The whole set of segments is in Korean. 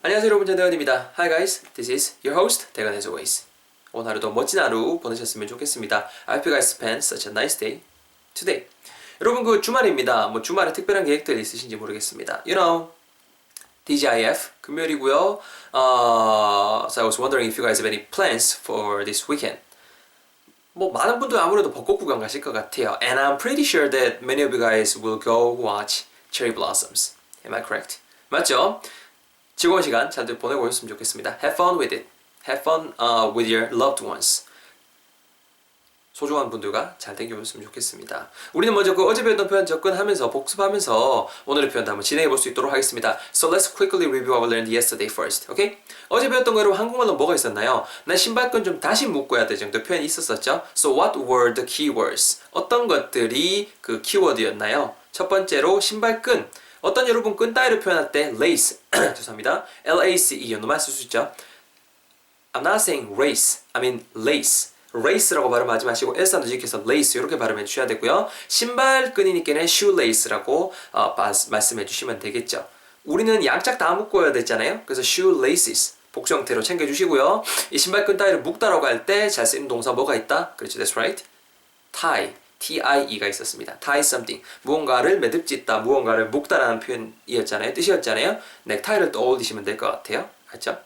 안녕하세요 여러분 전대건입니다. Hi guys, this is your host 대건 as always. 오늘 하루도 멋진 하루 보내셨으면 좋겠습니다. I hope you guys spend such a nice day today. 여러분 그 주말입니다. 뭐 주말에 특별한 계획들 있으신지 모르겠습니다. You know, DGIF 금요일이고요. Uh, so I was wondering if you guys have any plans for this weekend. 뭐 많은 분들 아무래도 벚꽃 구경 가실 것 같아요. And I'm pretty sure that many of you guys will go watch cherry blossoms. Am I correct? 맞죠? 즐거운 시간 잘들 보내고 오셨으면 좋겠습니다. Have fun with it. Have fun uh, with your loved ones. 소중한 분들과 잘 댕겨오셨으면 좋겠습니다. 우리는 먼저 그 어제 배웠던 표현 접근하면서 복습하면서 오늘의 표현도 한번 진행해 볼 수 있도록 하겠습니다. So let's quickly review what we learned yesterday first. Okay? 어제 배웠던 거 여러분 한국말로 뭐가 있었나요? 나 신발끈 좀 다시 묶어야 돼 정도 표현이 있었었죠. So what were the keywords? 어떤 것들이 그 키워드였나요? 첫 번째로 신발끈. 어떤 여러분 끈 따위를 표현할 때 lace 죄송합니다. L-A-C-E 연도만 쓸 수 있죠. I'm not saying race, I mean lace. race라고 발음하지 마시고 S사도 지켜서 lace 이렇게 발음해 주셔야 되고요. 신발끈이니까는 shoelace라고 어, 바- 말씀해 주시면 되겠죠. 우리는 양짝 다 묶어야 됐잖아요. 그래서 shoelaces 복수 형태로 챙겨 주시고요. 이 신발끈 따위를 묶다라고 할 때 잘 쓰이는 동사 뭐가 있다? 그렇죠, that's right. tie, T-I-E가 있었습니다. tie something, 무언가를 매듭짓다, 무언가를 묶다라는 표현이었잖아요. 뜻이었잖아요. 넥타이를 떠올리시면 될 것 같아요. 맞죠?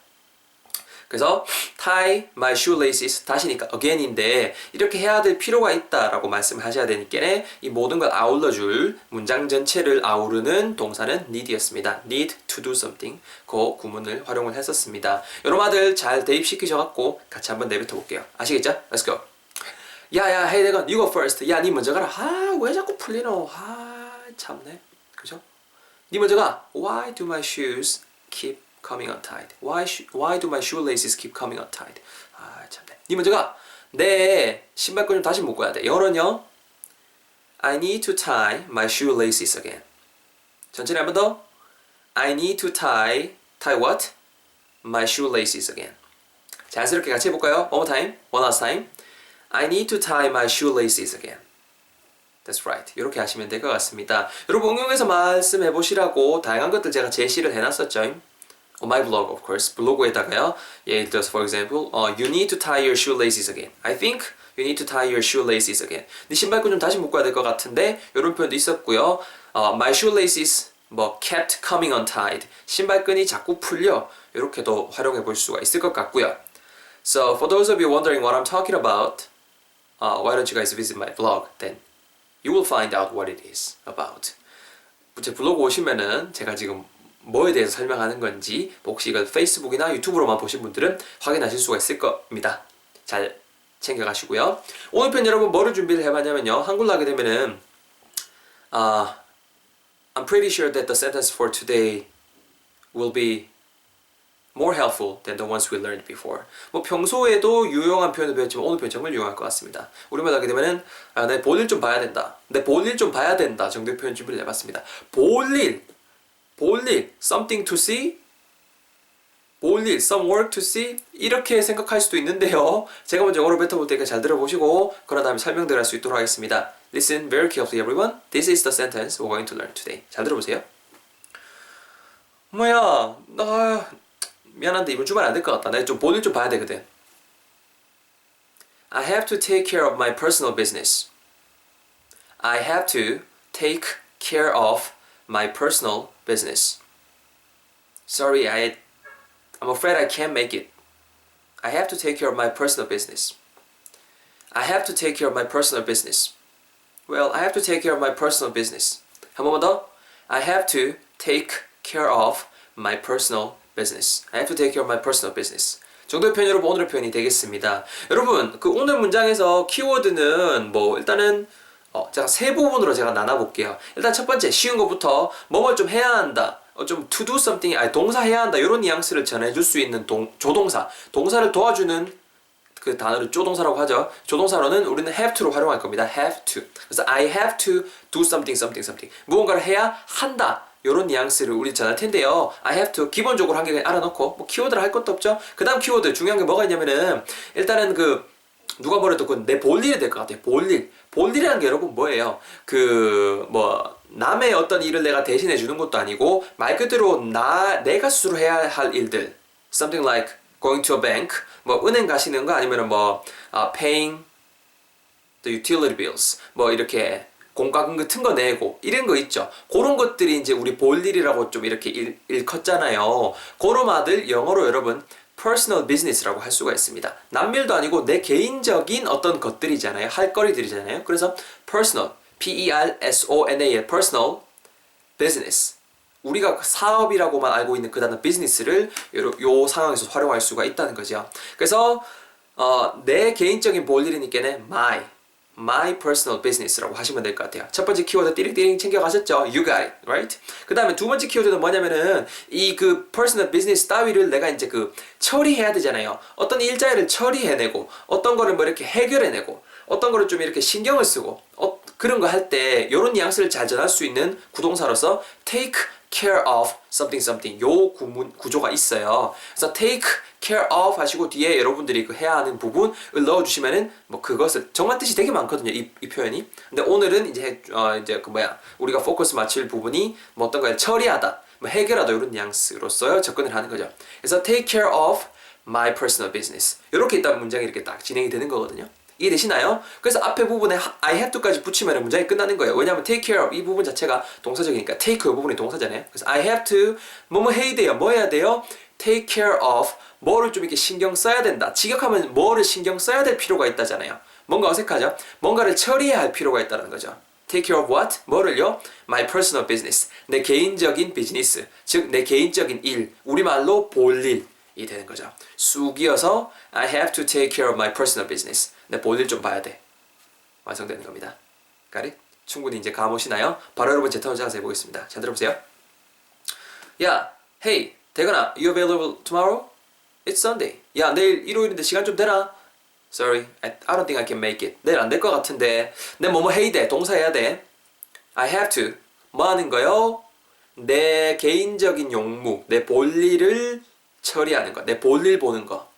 그래서 tie my shoelaces 다시니까 again인데 이렇게 해야 될 필요가 있다라고 말씀을 하셔야 되니까 이 모든 걸 아울러 줄 문장 전체를 아우르는 동사는 need였습니다. need to do something 그 구문을 활용을 했었습니다. 여러분들 잘 대입시키셔갖고 같이 한번 내뱉어 볼게요. 아시겠죠? Let's go. 야야 헤이 내가 you go first. 야니 먼저 가라. 아왜 자꾸 풀리노? 아 참네. 그죠? 니 먼저 가. Why do my shoes keep coming untied? Why why do my shoelaces keep coming untied? 아 참네. 니 먼저 가. 내 신발끈 좀 다시 묶어야 돼. 영어는요. I need to tie my shoelaces again. 천천히 한번 더. I need to tie tie what? My shoelaces again. 자연스럽게 같이 해볼까요? One more time. One last time. I need to tie my shoelaces again. That's right. 이렇게 하시면 될 것 같습니다. 여러분 응용해서 말씀해 보시라고 다양한 것들 제가 제시를 해놨었죠. On my blog, of course. 블로그에다가요. 예를 들어서, for example, uh, you need to tie your shoelaces again. I think you need to tie your shoelaces again. 네 신발끈 좀 다시 묶어야 될 것 같은데 이런 표현도 있었고요. Uh, my shoelaces 뭐 kept coming untied. 신발끈이 자꾸 풀려. 이렇게도 활용해 볼 수가 있을 것 같고요. So for those of you wondering what I'm talking about, uh, why don't you guys visit my blog? Then you will find out what it is about. 제 블로그 오시면은 제가 지금 뭐에 대해서 설명하는 건지 혹시 이걸 페이스북이나 유튜브로만 보신 분들은 확인하실 수가 있을 겁니다. 잘 챙겨가시고요. 오늘 편 여러분 뭐를 준비를 해봤냐면요. 한글로 하게 되면은 아 I'm pretty sure that the sentence for today will be more helpful than the ones we learned before. 뭐 평소에도 유용한 표현을 배웠지만 오늘 표현 정말 유용할 것 같습니다. 우리말 하게 되면은 아, 내 볼일 좀 봐야 된다. 내 볼일 좀 봐야 된다 정도의 표현 준비를 해봤습니다. 볼일, 볼일, something to see, 볼일, some work to see 이렇게 생각할 수도 있는데요. 제가 먼저 영어로 뱉어볼 테니까 잘 들어보시고 그런 다음에 설명들 할 수 있도록 하겠습니다. Listen very carefully, everyone. This is the sentence we're going to learn today. 잘 들어보세요. 뭐야, 나 미안한데 이번 주말 안 될 것 같다. 내가 좀 볼일 좀 봐야 되거든. I have to take care of my personal business. I have to take care of my personal business. Sorry, I I'm afraid I can't make it. I have to take care of my personal business. I have to take care of my personal business. Well, I have to take care of my personal business. 한 번만 더. I have to take care of my personal business. I have to take care of my personal business. 정도의 표현 여러분 오늘의 표현이 되겠습니다. 여러분 그 오늘 문장에서 키워드는 뭐 일단은 어, 제가 세 부분으로 제가 나눠볼게요. 일단 첫 번째 쉬운 것부터 뭐뭘 좀 해야 한다. 어, 좀 to do something, 아니 동사 해야 한다 이런 뉘앙스를 전해줄 수 있는 동, 조동사, 동사를 도와주는 그 단어를 조동사라고 하죠. 조동사로는 우리는 have to로 활용할 겁니다. have to. 그래서 I have to do something, something, something. 무언가를 해야 한다. 이런 뉘앙스를 우리 전할 텐데요. I have to 기본적으로 한 개 알아놓고 뭐 키워드를 할 것도 없죠. 그 다음 키워드 중요한 게 뭐가 있냐면은 일단은 그 누가 뭐래도 그건 내 볼일이 될 것 같아요. 볼일. 볼일이라는 게 여러분 뭐예요? 그 뭐 남의 어떤 일을 내가 대신해 주는 것도 아니고 말 그대로 나 내가 스스로 해야 할 일들. Something like going to a bank. 뭐 은행 가시는 거 아니면은 뭐 아, paying the utility bills. 뭐 이렇게 공과금 같은 거 내고 이런 거 있죠. 그런 것들이 이제 우리 볼 일이라고 좀 이렇게 일, 일컫잖아요. 그런 말들 영어로 여러분 personal business라고 할 수가 있습니다. 남일도 아니고 내 개인적인 어떤 것들이잖아요. 할 거리들이잖아요. 그래서 personal, P-E-R-S-O-N-A, personal business. 우리가 사업이라고만 알고 있는 그 단어 비즈니스를 요, 요 상황에서 활용할 수가 있다는 거죠. 그래서 어, 내 개인적인 볼일이니까는 my my personal business라고 하시면 될 것 같아요. 첫 번째 키워드 띠링띠링 챙겨가셨죠? You got it, right? 그 다음에 두 번째 키워드는 뭐냐면은 이 그 personal business 따위를 내가 이제 그 처리해야 되잖아요. 어떤 일자리를 처리해내고 어떤 거를 뭐 이렇게 해결해내고 어떤 거를 좀 이렇게 신경을 쓰고 어, 그런 거 할 때 이런 뉘앙스를 잘 전할 수 있는 구동사로서 take care of something something 요 구문 구조가 있어요. 그래서 take care of 하시고 뒤에 여러분들이 그 해야 하는 부분을 넣어주시면은 뭐 그것을 정말 뜻이 되게 많거든요 이, 이 표현이. 근데 오늘은 이제 어 이제 그 뭐야 우리가 포커스 맞출 부분이 뭐 어떤 걸 처리하다, 뭐 해결하다 이런 뉘앙스로서 접근을 하는 거죠. 그래서 take care of my personal business 이렇게 일단 문장이 이렇게 딱 진행이 되는 거거든요. 이해되시나요? 그래서 앞에 부분에 하- I have to까지 붙이면 문장이 끝나는 거예요. 왜냐하면 take care of 이 부분 자체가 동사적이니까 take 이 부분이 동사잖아요. 그래서 I have to 뭐뭐 해야 돼요. 뭐 해야 돼요? take care of 뭐를 좀 이렇게 신경 써야 된다. 직역하면 뭐를 신경 써야 될 필요가 있다잖아요. 뭔가 어색하죠? 뭔가를 처리해야 할 필요가 있다는 거죠. Take care of what? 뭐를요? My personal business. 내 개인적인 비즈니스. 즉, 내 개인적인 일. 우리말로 볼일 이 되는 거죠. 쑥 이어서 I have to take care of my personal business. 내 볼일 좀 봐야 돼. 완성되는 겁니다. It? 충분히 이제 감 오시나요? 바로 여러분 제 턴을 자세 해보겠습니다. 잘 들어보세요. 야, hey, 대건아, you available tomorrow? It's Sunday. 야, 내일 일요일인데 시간 좀 되나? Sorry, I don't think I can make it. 내일 안 될 것 같은데. 내 뭐뭐 해야 돼. 동사 해야 돼. I have to. 뭐 하는 거요? 내 개인적인 용무, 내 볼일을 처리하는 거. 내 볼일 보는 거.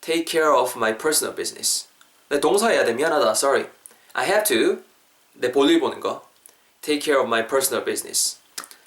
Take care of my personal business. 내 동사 해야 돼. 미안하다. Sorry. I have to. 내 볼일 보는 거. Take care of my personal business.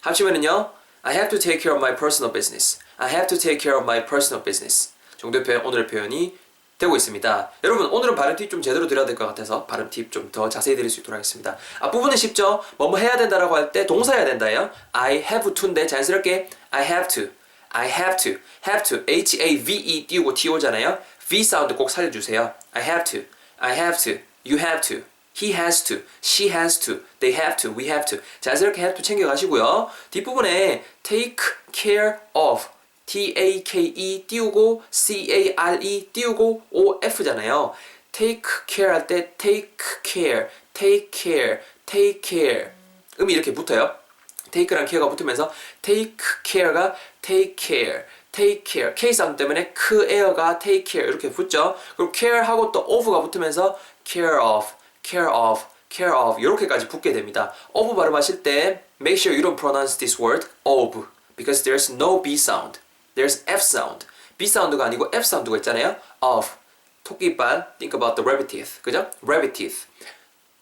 합치면은요. I have to take care of my personal business. I have to take care of my personal business. 정도의 표현, 오늘의 표현이 되고 있습니다. 여러분 오늘은 발음 팁 좀 제대로 드려야 될 것 같아서 발음 팁 좀 더 자세히 드릴 수 있도록 하겠습니다. 앞부분은 쉽죠? 뭐뭐 해야 된다라고 할 때 동사 해야 된다예요. I have to인데 자연스럽게 I have to, I have to, have to, H-A-V-E 띄우고 T-O잖아요. V 사운드 꼭 살려주세요. I have to, I have to, you have to, he has to, she has to, they have to, we have to. 자연스럽게 have to 챙겨가시고요. 뒷부분에 take care of T-A-K-E 띄우고 C-A-R-E 띄우고 O-F잖아요. take care 할 때 take care, take care, take care 음이 이렇게 붙어요. Take랑 care가 붙으면서 take care가 take care, take care. K 사운드 때문에 그 air가 take care 이렇게 붙죠. 그리고 care하고 또 of가 붙으면서 care of, care of, care of 이렇게까지 붙게 됩니다. of 발음하실 때 make sure you don't pronounce this word of because there's no b sound. There's f sound. b 사운드가 아니고 f 사운드가 있잖아요. of 토끼발 think about the rabbit teeth. 그죠? rabbit teeth.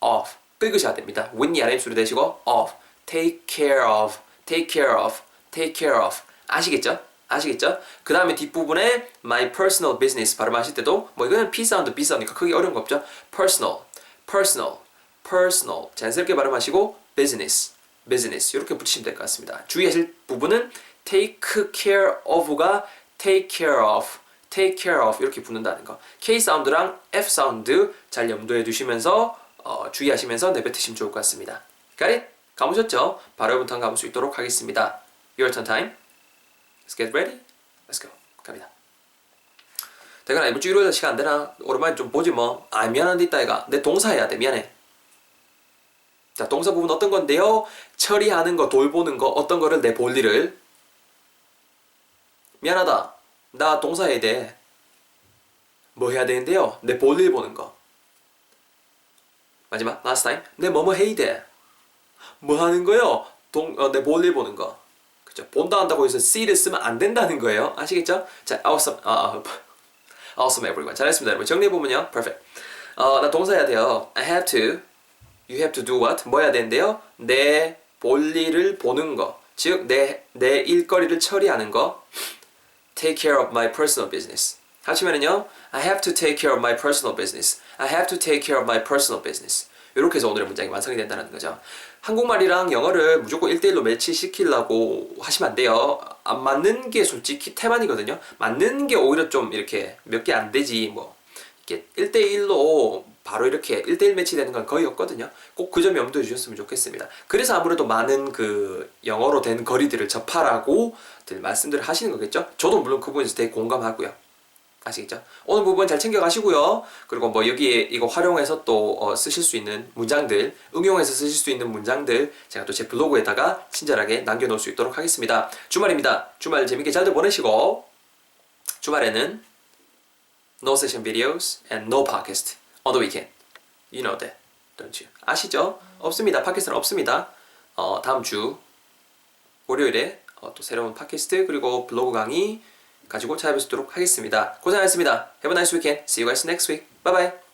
of 긁으셔야 됩니다. 윗니 아랫 소리 대시고 of take care of take care of take care of 아시겠죠? 아시겠죠? 그 다음에 뒷부분에 my personal business 발음하실 때도 뭐 이거는 P 사운드, B 사운드니까 크게 어려운 거 없죠? personal, personal, personal 자연스럽게 발음하시고 business, business 이렇게 붙이시면 될 것 같습니다. 주의하실 부분은 take care of가 take care of, take care of 이렇게 붙는다는 거. K 사운드랑 F 사운드 잘 염두에 두시면서 어, 주의하시면서 내뱉으시면 좋을 것 같습니다. Got it? 가보셨죠? 바로 여러분 턴 가볼 수 있도록 하겠습니다. Your turn time. Let's get ready. Let's go. 갑니다. 대건아 이번 주 일요일 시간 안 되나? 오랜만에 좀 보지 뭐. 아 미안한데 있다 이가. 내 동사 해야 돼. 미안해. 자 동사 부분 어떤 건데요? 처리하는 거, 돌보는 거, 어떤 거를 내 볼 일을. 미안하다. 나 동사 해야 돼. 뭐 해야 되는데요? 내 볼 일 보는 거. 마지막 last time. 내 뭐뭐 해야 돼. 뭐 하는 거요? 동, 어, 내 볼일 보는 거. 그죠? 본다 한다고 해서 see를 쓰면 안 된다는 거예요. 아시겠죠? 자, awesome. 아, 아, Awesome everyone. 잘했습니다, 여러분. 정리해 보면요. Perfect. 어, 나 동사 해야 돼요. I have to. You have to do what? 뭐 해야 되는데요? 내 볼일을 보는 거. 즉, 내, 내 일거리를 처리하는 거. Take care of my personal business. 합치면은요. I have to take care of my personal business. I have to take care of my personal business. 이렇게 해서 오늘의 문장이 완성이 된다는 거죠. 한국말이랑 영어를 무조건 1대1로 매치시키려고 하시면 안 돼요. 안 맞는 게 솔직히 태반이거든요. 맞는 게 오히려 좀 이렇게 몇 개 안 되지 뭐 이렇게 1대1로 바로 이렇게 1대1 매치되는 건 거의 없거든요. 꼭 그 점 염두해 주셨으면 좋겠습니다. 그래서 아무래도 많은 그 영어로 된 거리들을 접하라고 들 말씀들을 하시는 거겠죠. 저도 물론 그 부분에서 되게 공감하고요. 아시겠죠? 오늘 부분 잘 챙겨가시고요. 그리고 뭐 여기에 이거 활용해서 또 어, 쓰실 수 있는 문장들, 응용해서 쓰실 수 있는 문장들 제가 또 제 블로그에다가 친절하게 남겨놓을 수 있도록 하겠습니다. 주말입니다. 주말 재밌게 잘들 보내시고 주말에는 no session videos and no podcast on the weekend. You know that, don't you? 아시죠? 없습니다. 팟캐스트는 없습니다. 어, 다음 주 월요일에 어, 또 새로운 팟캐스트 그리고 블로그 강의 가지고 찾아뵙도록 하겠습니다. 고생하셨습니다. Have a nice weekend. See you guys next week. Bye bye.